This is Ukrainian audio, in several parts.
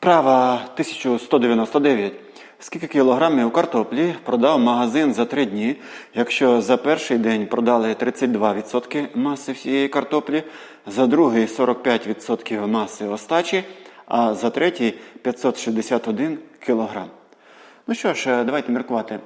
Вправа 1199. Скільки кілограмів картоплі продав магазин за три дні, якщо за перший день продали 32% маси всієї картоплі, за другий 45% маси остачі, а за третій 561 кілограм. Ну що ж, давайте міркувати.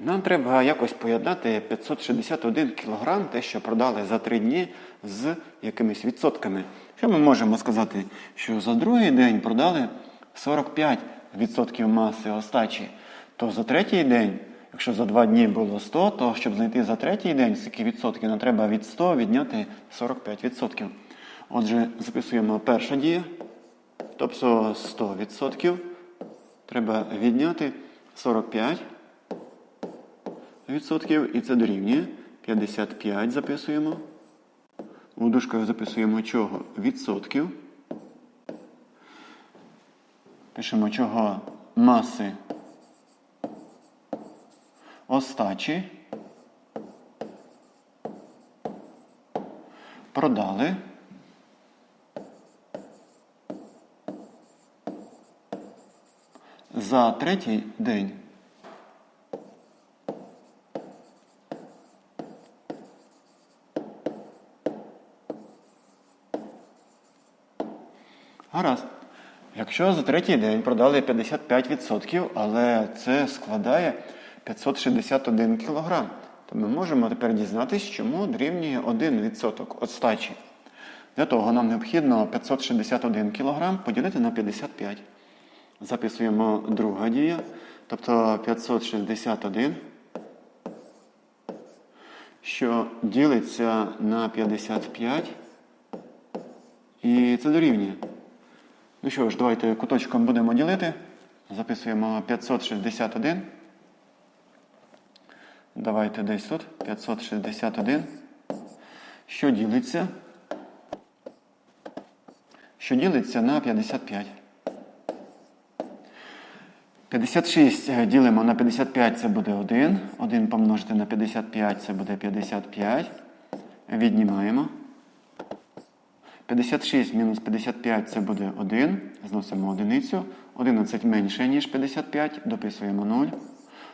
Нам треба якось поєднати 561 кілограм, те, що продали за три дні, з якимись відсотками. Що ми можемо сказати? Що за другий день продали 45% маси остачі, то за третій день, якщо за два дні було 100, то щоб знайти за третій день скільки відсотків, нам треба від 100 відняти 45%. Отже, записуємо перша дія, тобто 100%. Треба відняти 45 відсотків, і це дорівнює 55 записуємо. У дужках записуємо чого? Відсотків. Пишемо чого маси остачі. Продали. За третій день. Гаразд. Якщо за третій день продали 55%, але це складає 561 кг, то ми можемо тепер дізнатися, чому дорівнює 1% остачі. Для того нам необхідно 561 кг поділити на 55. Записуємо друга дія, тобто 561, що ділиться на 55, і це дорівнює. Ну що ж, давайте куточком будемо ділити. Записуємо 561. Давайте десь тут. 561. Що ділиться? Що ділиться на 55. 56 ділимо на 55, це буде 1. 1 помножити на 55, це буде 55. Віднімаємо. 56 мінус 55 це буде 1. Зносимо одиницю. 11 менше, ніж 55. Дописуємо 0.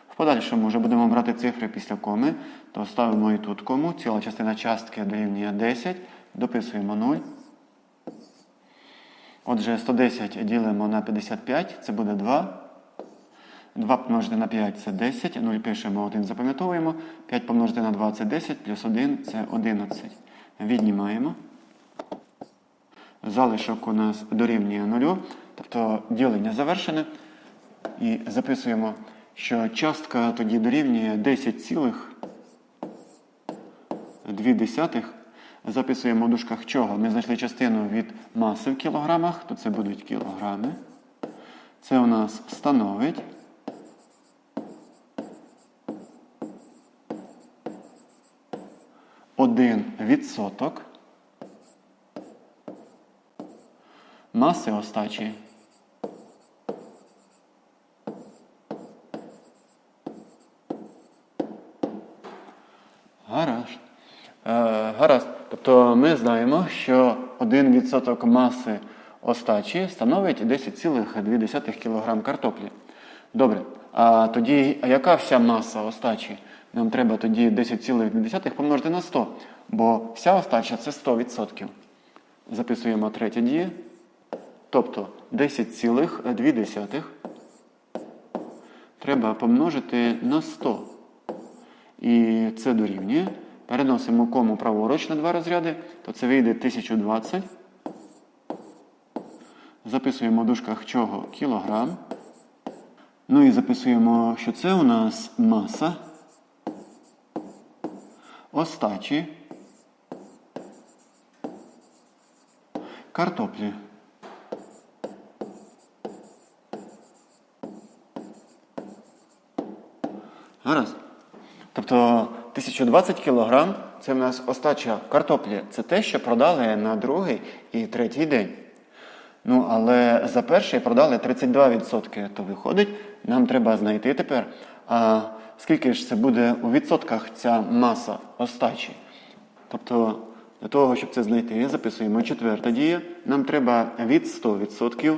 В подальшому вже будемо брати цифри після коми, то ставимо і тут кому. Ціла частина частки дорівнює 10. Дописуємо 0. Отже, 110 ділимо на 55, це буде 2. 2 помножити на 5 це 10. 0 пишемо, 1 запам'ятовуємо. 5 помножити на 2 це 10, плюс 1 це 11. Віднімаємо. Залишок у нас дорівнює 0, тобто ділення завершене. І записуємо, що частка тоді дорівнює 10,2. Записуємо в дужках чого? Ми знайшли частину від маси в кілограмах, то це будуть кілограми. Це у нас становить. Один відсоток. Маси остачі. Гаразд. Е, гаразд. Тобто ми знаємо, що 1% маси остачі становить 10,2 кг картоплі. Добре. А тоді, а яка вся маса остачі? Нам треба тоді 10,2 помножити на 100, бо вся остача це 100%. Записуємо третє діє. Тобто 10,2 треба помножити на 100. І це дорівнює. Переносимо кому праворуч на два розряди, то це вийде 1020. Записуємо в дужках чого кілограм. Ну і записуємо, що це у нас маса остачі картоплі. Гаразд. Тобто 1020 кг це в нас остача картоплі. Це те, що продали на другий і третій день. Ну, але за перший продали 32%. То виходить, нам треба знайти тепер, а скільки ж це буде у відсотках ця маса остачі. Тобто, для того, щоб це знайти, записуємо четверта дія. Нам треба від 100%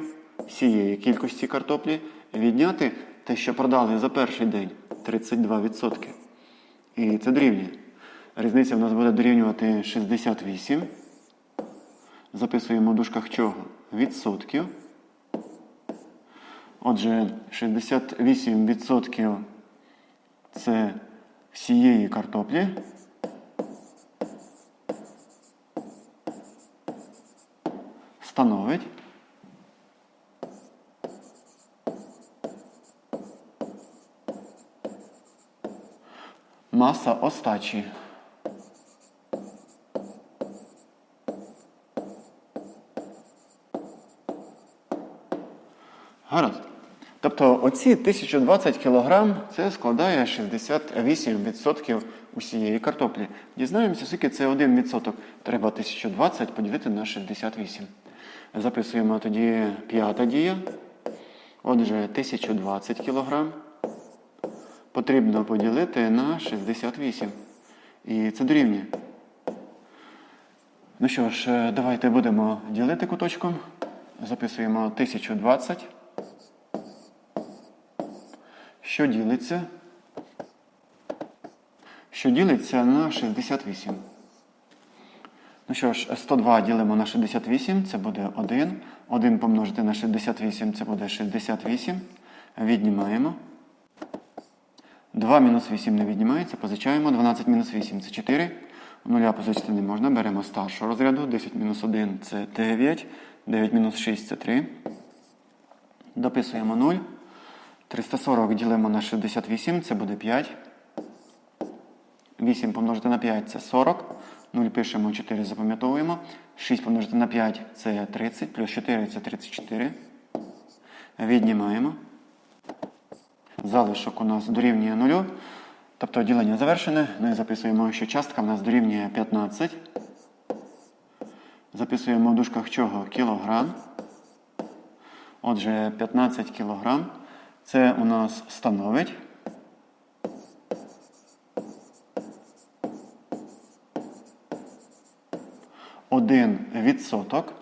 всієї кількості картоплі відняти те, що продали за перший день 32%. І це дорівнює. Різниця в нас буде дорівнювати 68. Записуємо в дужках чого? Відсотків. Отже, 68% це всієї картоплі. Становить. Маса остачі. Гаразд. Тобто оці 1020 кг це складає 68% усієї картоплі. Дізнаємося, скільки це 1%. Треба 1020 поділити на 68. Записуємо тоді п'ята дія. Отже, 1020 кг потрібно поділити на 68. І це дорівнює. Ну що ж, е, давайте будемо ділити куточком. Записуємо 1020. Що ділиться? Що ділиться на 68. Ну що ж, 102 ділимо на 68, це буде 1. 1 помножити на 68, це буде 68. Віднімаємо. 2 мінус 8 не віднімається, позичаємо. 12 мінус 8 це 4. Нуля позичити не можна. Беремо старшого розряду. 10 мінус 1 це 9. 9 мінус 6 це 3. Дописуємо 0. 340 ділимо на 68, це буде 5. 8 помножити на 5 це 40. 0 пишемо, 4 запам'ятовуємо. 6 помножити на 5 це 30, плюс 4 це 34. Віднімаємо. Залишок у нас дорівнює 0. Тобто ділення завершене. І записуємо, що частка в нас дорівнює 15. Записуємо в дужках чого? Кілограм. Отже, 15 кілограм. Це у нас становить. Один відсоток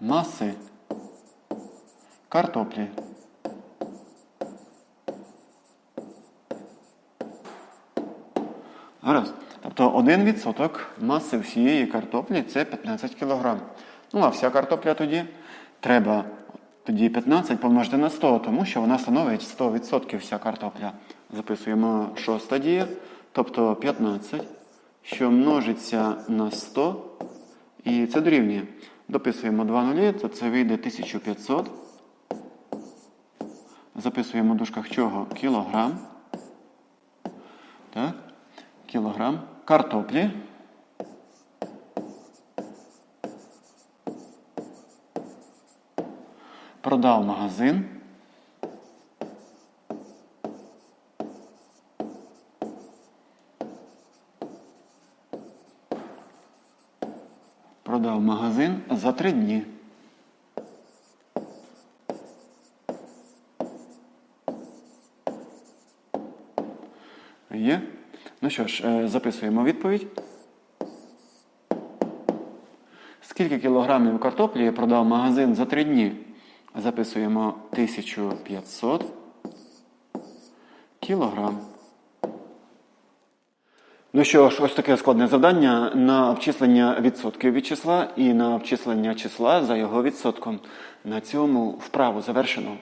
маси картоплі. Гаразд. Тобто 1% маси всієї картоплі це 15 кг. Ну, а вся картопля тоді треба тоді 15 помножити на 100, тому що вона становить 100% вся картопля. Записуємо шоста дія, тобто 15, що множиться на 100, і це дорівнює. Дописуємо 2 нулі, то це вийде 1500. Записуємо в дужках чого? Кілограм. Так. Кілограм картоплі. Продав магазин. Продав магазин за три дні. Ну що ж, е, записуємо відповідь. Скільки кілограмів картоплі продав магазин за три дні? Записуємо 1500 кілограм. Ну що ж, ось таке складне завдання на обчислення відсотків від числа і на обчислення числа за його відсотком. На цьому вправу завершено.